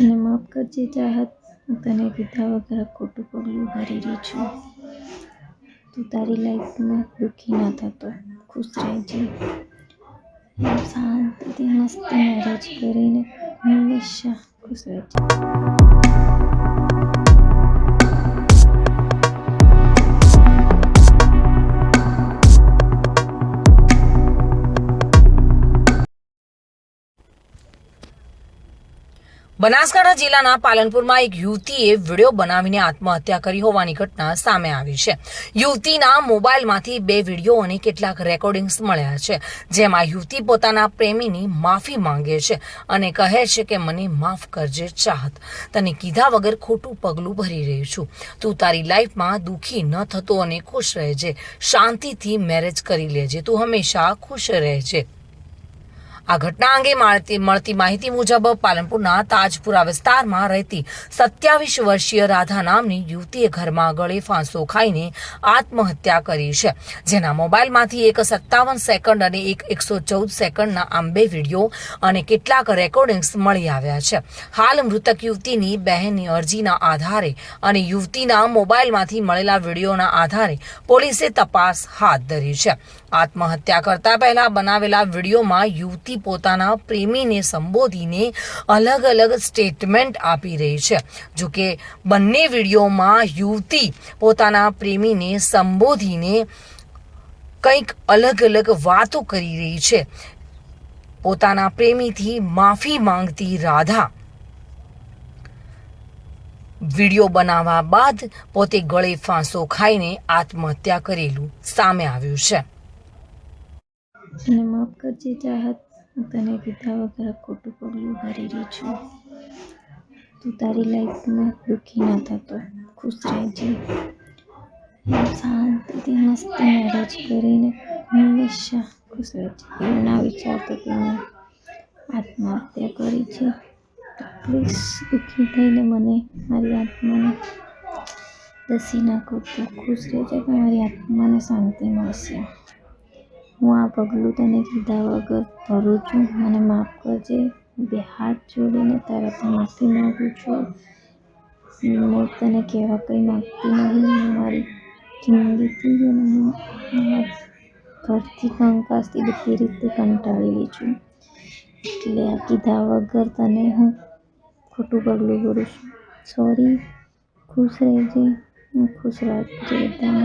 અને માફ કરજે, ચાહત. હું તને કીધા વગર ખોટું પગલું ભરી રહી છું. તું તારી લાઈફમાં દુઃખી ના થતો. ખુશ રહેજે. શાંતિથી મસ્ત મેરેજ કરીને હંમેશા ખુશ રહેજે. બનાસકાંઠા જિલ્લાના પાલનપુરમાં એક યુવતીએ વીડિયો બનાવીને આત્મહત્યા કરી હોવાની ઘટના સામે આવી છે. યુવતીના મોબાઈલમાંથી બે વીડિયો અને કેટલાક રેકોર્ડિંગ્સ મળ્યા છે, જેમાં યુવતી પોતાના પ્રેમીની માફી માંગે છે અને કહે છે કે, મને માફ કરજે ચાહત. તને કીધા વગર ખોટું પગલું ભરી રહી છું. તું તારી લાઈફમાં દુઃખી ન થતો અને ખુશ રહેજે. શાંતિથી મેરેજ કરી લેજે. તું હંમેશા ખુશ રહેજે. આ ઘટના અંગે મળતી માહિતી મુજબ પાલનપુરના તાજપુરા વિસ્તારમાં રહેતી સત્યાવીસ વર્ષીય રાધા નામની યુવતીએ ઘરમાં ગળે ફાંસો ખાઈને આત્મહત્યા કરી છે. જેના મોબાઈલમાંથી એક સત્તાવન સેકન્ડ અને એક એકસો ચૌદ સેકન્ડના આમ બે વીડિયો અને કેટલાક રેકોર્ડિંગ્સ મળી આવ્યા છે. હાલ મૃતક યુવતીની બહેનની અરજીના આધારે અને યુવતીના મોબાઈલમાંથી મળેલા વિડીયોના આધારે પોલીસે તપાસ હાથ ધરી છે. આત્મહત્યા કરતા પહેલા બનાવેલા વિડીયોમાં યુવતી પોતાના પ્રેમીને સંબોધીને અલગ અલગ સ્ટેટમેન્ટ આપી રહી છે. જો કે બંને વિડીયોમાં યુવતી પોતાના પ્રેમીને સંબોધીને કંઈક અલગ અલગ વાતો કરી રહી છે. પોતાના પ્રેમીથી માફી માંગતી રાધા વીડિયો બનાવવા બાદ પોતે ગળે ફાંસો ખાઈને આત્મહત્યા કરેલું સામે આવ્યું છે. માફ કરજે ચાહત હું તને કીધા વગર ખોટું પગલું ભરી રહી છું. તું તારી લાઈફમાં દુઃખી ના થતો ખુશ રહેજે. શાંતિથી મસ્ત મેરેજ કરીને હંમેશા ખુશ રહેજે. એવું ના વિચારતો કે મેં આત્મહત્યા કરી છે. પ્લીઝ દુઃખી થઈને મને મારી આત્માને દસી નાખો તો ખુશ રહેજે કે મારી આત્માને શાંતિ મળશે. હું આ પગલું તને કીધા વગર ભરું છું. મને માફ કરજે. બે હાથ જોડીને તારાથી માફી માગું છું. હું તને કહેવા કંઈ માગતી નહીં મારી જિંદગીથી હું ઘરથી કંકાસથી બધી રીતે કંટાળેલી છું. એટલે આ કીધા વગર તને હું ખોટું પગલું ભરું છું. સોરી ખુશ રહેજે. હું ખુશ રાખજે બધાને